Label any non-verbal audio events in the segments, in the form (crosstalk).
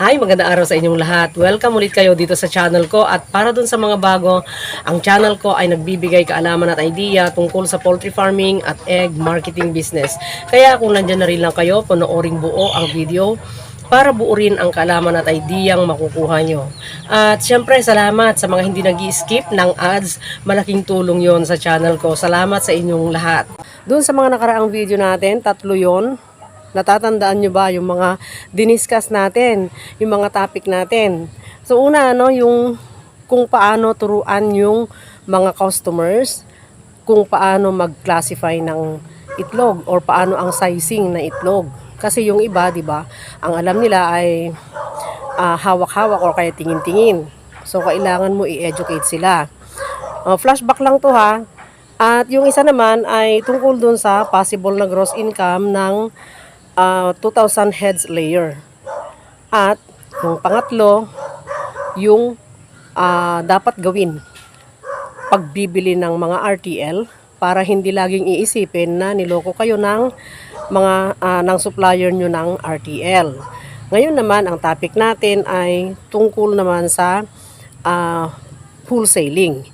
Hi, magandang araw sa inyong lahat. Welcome ulit kayo dito sa channel ko at para dun sa mga bago, ang channel ko ay nagbibigay kaalaman at idea tungkol sa poultry farming at egg marketing business. Kaya kung nandyan na rin lang kayo, panoorin buo ang video para buo rin ang kaalaman at ideyang makukuha nyo. At syempre, salamat sa mga hindi nag skip ng ads. Malaking tulong yon sa channel ko. Salamat sa inyong lahat. Doon sa mga nakaraang video natin, tatlo yon Natatandaan nyo ba yung mga diniscuss natin, yung mga topic natin. So una, ano, yung kung paano turuan yung mga customers, kung paano mag-classify ng itlog or paano ang sizing na itlog. Kasi yung iba, di ba, ang alam nila ay ah, hawak-hawak or kaya tingin-tingin. So kailangan mo i-educate sila. Uh, flashback lang to ha. At yung isa naman ay tungkol dun sa possible na gross income ng ah, 2,000 heads layer. At yung pangatlo, yung ah, dapat gawin pagbibili ng mga RTL para hindi laging iisipin na niloko kayo ng mga ah, ng supplier nyo ng RTL. Ngayon naman ang topic natin ay tungkol naman sa ah, wholesaling.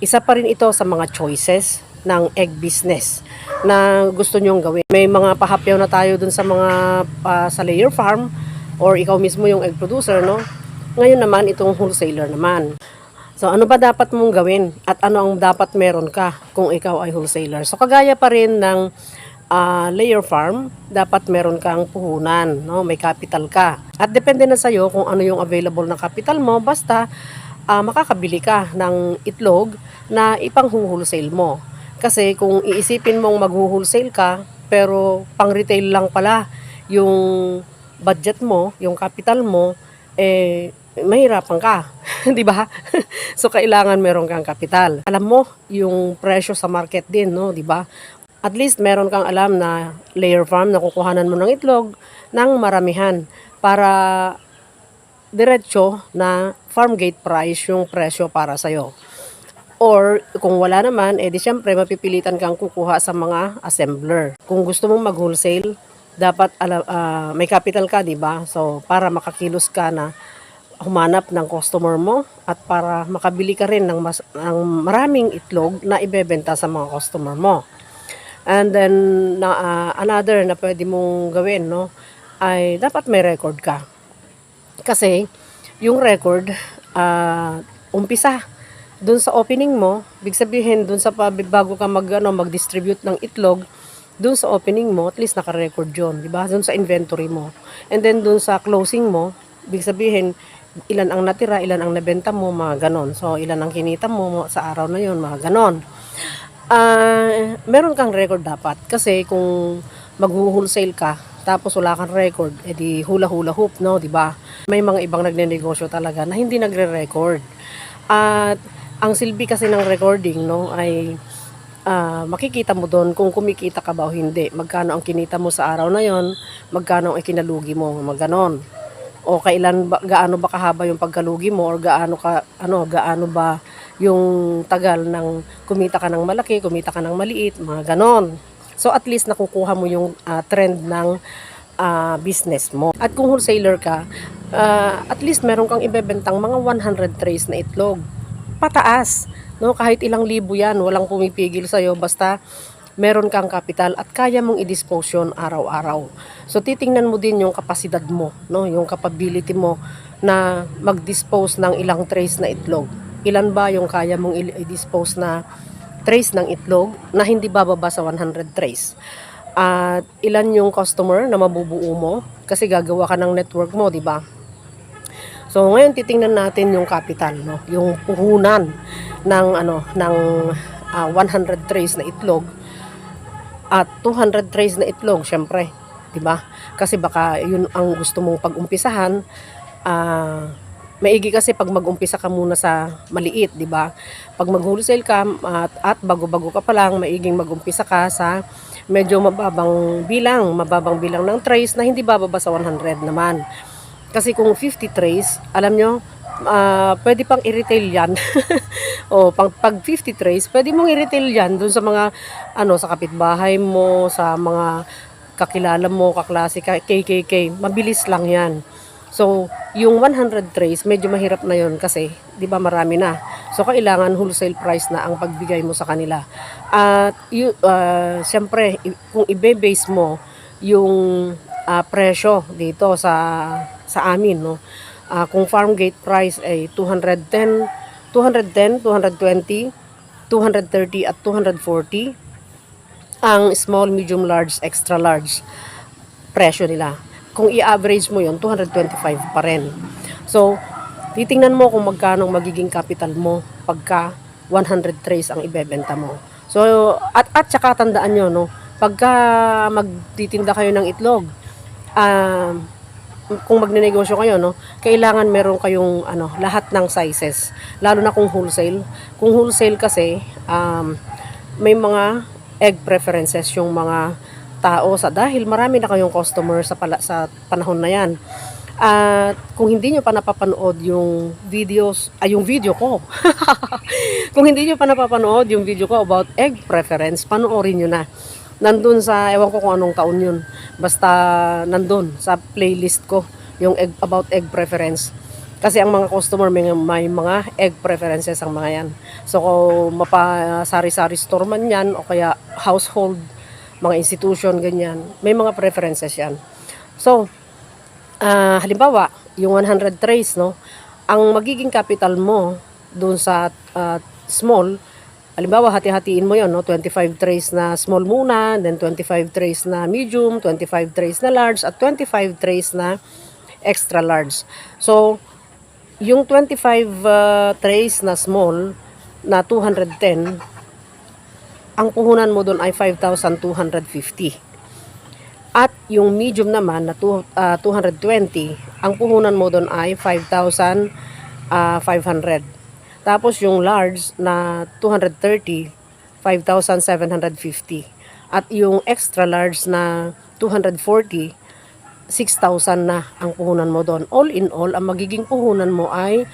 Isa pa rin ito sa mga choices ng egg business na gusto nyong gawin. May mga pahapyaw na tayo dun sa mga pa, sa layer farm or ikaw mismo yung egg producer, no? Ngayon naman, itong wholesaler naman. So, ano ba dapat mong gawin? At ano ang dapat meron ka kung ikaw ay wholesaler? So, kagaya pa rin ng ah, layer farm, dapat meron kang puhunan, no? May capital ka. At depende na sa'yo kung ano yung available na capital mo, basta ah, makakabili ka ng itlog na ipang-wholesale mo. Kasi kung iisipin mong mag-wholesale ka, pero pang-retail lang pala yung budget mo, yung capital mo, eh, mahirapan ka. (laughs) di ba? (laughs) so, kailangan meron kang kapital. Alam mo, yung presyo sa market din, no? Di ba? At least meron kang alam na layer farm na kukuhanan mo ng itlog ng maramihan para diretso na farm gate price yung presyo para sa'yo. Or kung wala naman, edi syempre mapipilitan kang kukuha sa mga assembler. Kung gusto mong mag-wholesale, dapat ah, may capital ka, di ba? So para makakilos ka na humanap ng customer mo at para makabili ka rin ng, mas, ng maraming itlog na ibebenta sa mga customer mo. And then na ah, another na pwede mong gawin, no, ay dapat may record ka. Kasi yung record ah, umpisa dun sa opening mo, big sabihin dun sa bago ka mag ano, mag-distribute ng itlog, dun sa opening mo, at least naka-record 'yon, di ba? Dun sa inventory mo. And then dun sa closing mo, big sabihin ilan ang natira, ilan ang nabenta mo, mga ganon. So, ilan ang kinita mo sa araw na yon, mga ganon. Ah, meron kang record dapat kasi kung mag-wholesale ka tapos wala kang record, edi hula-hula hoop, no, di ba? May mga ibang nagnenegosyo talaga na hindi nagre-record. At ang silbi kasi ng recording, no, ay ah, makikita mo doon kung kumikita ka ba o hindi. Magkano ang kinita mo sa araw na yon, magkano ang ikinalugi mo, mga ganon. O kailan ba, gaano ba kahaba yung pagkalugi mo or gaano ka ano, gaano ba yung tagal ng kumita ka ng malaki, kumita ka ng maliit, mga ganon. So at least nakukuha mo yung ah, trend ng ah, business mo. At kung wholesaler ka, ah, at least meron kang ibebentang mga 100 trays na itlog. Pataas. No, kahit ilang libo yan, walang pumipigil sa'yo, basta meron kang kapital at kaya mong i-dispose yun araw-araw. So titingnan mo din yung kapasidad mo, no, yung capability mo na mag-dispose ng ilang trays na itlog. Ilan ba yung kaya mong i-dispose na trays ng itlog na hindi bababa sa 100 trays? At ilan yung customer na mabubuo mo kasi gagawa ka ng network mo, di ba? So ngayon titingnan natin yung capital, no, yung puhunan ng ano ng ah, 100 trays na itlog at 200 trays na itlog, syempre, 'di ba? Kasi baka 'yun ang gusto mong pag-umpisahan. Ah, maigi kasi pag mag-umpisa ka muna sa maliit, 'di ba? Pag mag-wholesale ka at, at bago-bago ka pa lang, maiging mag-umpisa ka sa medyo mababang bilang, mababang bilang ng trays na hindi bababa sa 100 naman. Kasi kung 50 trays, alam nyo, ah, pwede pang i-retail yan. (laughs) o, pang, pag 50 trays, pwede mong i-retail yan dun sa mga, ano, sa kapitbahay mo, sa mga kakilala mo, kaklase, ka- KKK. Mabilis lang yan. So, yung 100 trays, medyo mahirap na yon kasi, di ba marami na. So, kailangan wholesale price na ang pagbigay mo sa kanila. At, you, uh, siyempre, i- kung ibe-base mo yung ah, presyo dito sa sa amin, no? Ah, kung farm gate price ay 210, 210, 220, 230 at 240 ang small, medium, large, extra large presyo nila. Kung i-average mo yon 225 pa rin. So, titingnan mo kung magkano magiging capital mo pagka 100 trays ang ibebenta mo. So, at, at saka tandaan nyo, no, pagka magtitinda kayo ng itlog, um, kung magnenegosyo kayo, no, kailangan meron kayong ano, lahat ng sizes. Lalo na kung wholesale. Kung wholesale kasi, um, may mga egg preferences yung mga tao sa dahil marami na kayong customer sa pala, sa panahon na 'yan. At kung hindi nyo pa napapanood yung videos, ay yung video ko. (laughs) kung hindi nyo pa napapanood yung video ko about egg preference, panoorin nyo na. Nandun sa, ewan ko kung anong taon yun. Basta nandun sa playlist ko yung egg, about egg preference. Kasi ang mga customer may, may mga egg preferences ang mga yan. So kung mapa sari-sari store man yan o kaya household, mga institution, ganyan, may mga preferences yan. So, ah, halimbawa, yung 100 trays, no, ang magiging capital mo doon sa ah, small, halimbawa, hati-hatiin mo yon no, 25 trays na small muna, then 25 trays na medium, 25 trays na large, at 25 trays na extra large. So, yung 25 uh, trays na small na 210, ang puhunan mo doon ay 5,250. At yung medium naman na two- ah, 220, ang puhunan mo doon ay 5,500. Tapos yung large na 230, 5,750. At yung extra large na 240, 6,000 na ang puhunan mo doon. All in all, ang magiging puhunan mo ay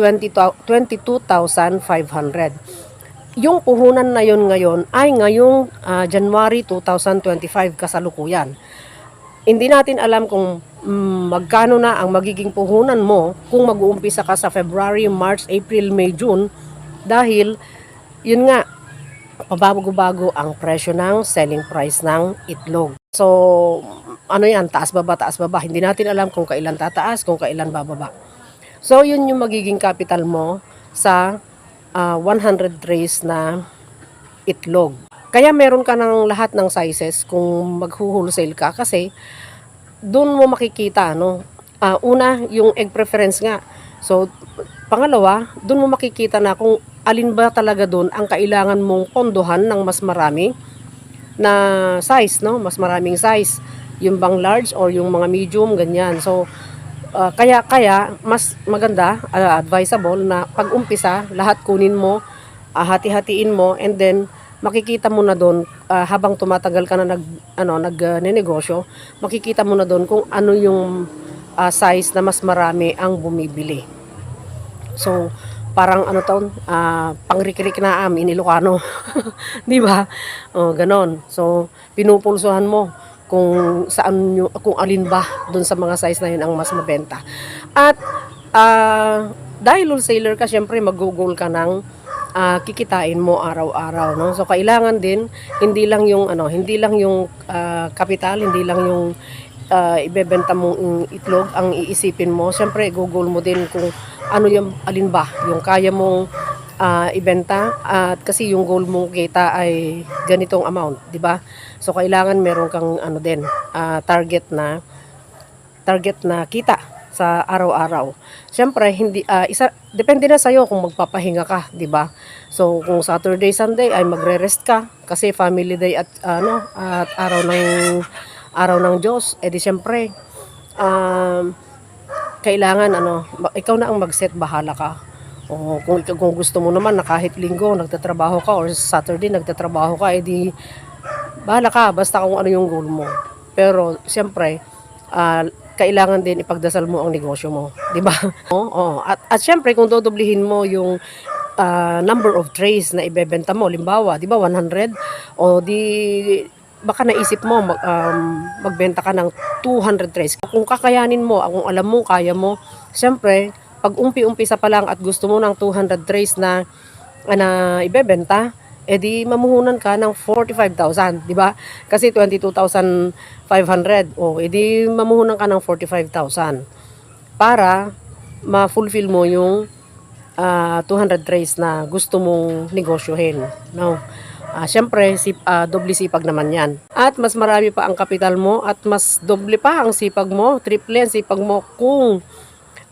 20 thou- 22,500. Yung puhunan na yon ngayon ay ngayong ah, January 2025 kasalukuyan. Hindi natin alam kung magkano na ang magiging puhunan mo kung mag-uumpisa ka sa February, March, April, May, June dahil yun nga pabago-bago ang presyo ng selling price ng itlog. So, ano yan, taas baba, taas baba. Hindi natin alam kung kailan tataas, kung kailan bababa. So, yun yung magiging capital mo sa ah, 100 trays na itlog. Kaya meron ka ng lahat ng sizes kung mag-wholesale ka kasi doon mo makikita, no? Ah, una, yung egg preference nga. So, pangalawa, doon mo makikita na kung alin ba talaga doon ang kailangan mong pondohan ng mas marami na size, no? Mas maraming size. Yung bang large or yung mga medium, ganyan. So, ah, kaya kaya mas maganda, ah, advisable na pag umpisa, lahat kunin mo, ah, hati-hatiin mo and then makikita mo na doon ah, habang tumatagal ka na nag ano nag ah, nenegosyo, makikita mo na doon kung ano yung ah, size na mas marami ang bumibili. So, parang ano taon, ah, pangrikirik na am in Ilocano. (laughs) 'Di ba? Oh, ganon. So, pinupulsuhan mo kung saan nyo, kung alin ba doon sa mga size na yun ang mas mabenta. At ah, dahil wholesaler ka, syempre mag-goal ka ng ah, kikitain mo araw-araw, no? So kailangan din hindi lang yung ano, hindi lang yung ah, kapital, hindi lang yung ah, ibebenta mong itlog ang iisipin mo. Syempre, google mo din kung ano yung alin ba yung kaya mong ah, ibenta at kasi yung goal mong kita ay ganitong amount, di ba? So kailangan meron kang ano din ah, target na target na kita sa araw-araw. Siyempre, hindi ah, isa depende na sa iyo kung magpapahinga ka, 'di ba? So, kung Saturday, Sunday ay magre-rest ka kasi family day at ano at araw ng araw ng Diyos, edi siyempre um, kailangan ano, ikaw na ang mag-set bahala ka. O kung kung gusto mo naman na kahit linggo nagtatrabaho ka or Saturday nagtatrabaho ka, edi bahala ka basta kung ano yung goal mo. Pero siyempre, ah, kailangan din ipagdasal mo ang negosyo mo, 'di ba? (laughs) Oo. oo. At at siyempre kung dodoblihin mo yung ah, number of trays na ibebenta mo, limbawa, 'di ba 100 o di baka naisip mo mag, um, magbenta ka ng 200 trays. Kung kakayanin mo, kung alam mo, kaya mo, siyempre, pag umpi-umpisa pa lang at gusto mo ng 200 trays na, na ibebenta, edi mamuhunan ka ng 45,000, di ba? Kasi 22,500. O, edi mamuhunan ka ng 45,000 para ma-fulfill mo yung ah, 200 trays na gusto mong negosyohin. No? Ah, Siyempre, sip, ah, doble sipag naman yan. At mas marami pa ang kapital mo at mas doble pa ang sipag mo, triple ang sipag mo kung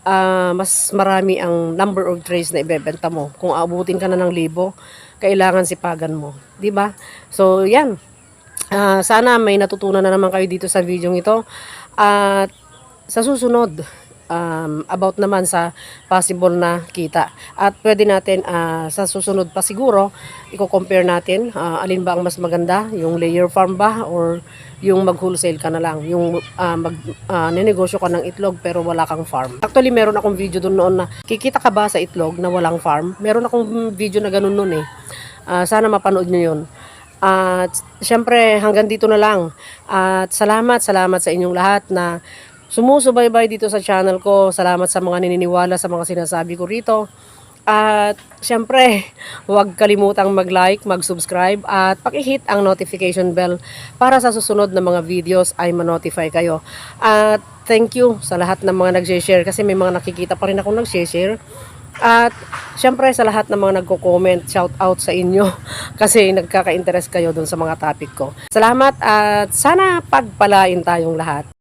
ah, mas marami ang number of trays na ibebenta mo. Kung abutin ka na ng libo, kailangan sipagan mo. 'Di ba? So, yan. Ah, sana may natutunan na naman kayo dito sa video ito. At sa susunod, um, about naman sa possible na kita. At pwede natin ah, sa susunod pa siguro, i-compare natin ah, alin ba ang mas maganda, yung layer farm ba or yung mag-wholesale ka na lang, yung ah, mag ninegosyo ka ng itlog pero wala kang farm. Actually, meron akong video doon noon na kikita ka ba sa itlog na walang farm? Meron akong video na ganun noon eh. Ah, sana mapanood nyo yun. At syempre hanggang dito na lang. At salamat, salamat sa inyong lahat na sumusubaybay dito sa channel ko. Salamat sa mga naniniwala sa mga sinasabi ko rito. At syempre, (laughs) huwag kalimutang mag-like, mag-subscribe at paki-hit ang notification bell para sa susunod na mga videos ay ma-notify kayo. At thank you sa lahat ng mga nag-share kasi may mga nakikita pa rin akong nag-share. At syempre sa lahat ng mga nagko-comment, shout out sa inyo (laughs) kasi nagkaka-interest kayo dun sa mga topic ko. Salamat at sana pagpalain tayong lahat.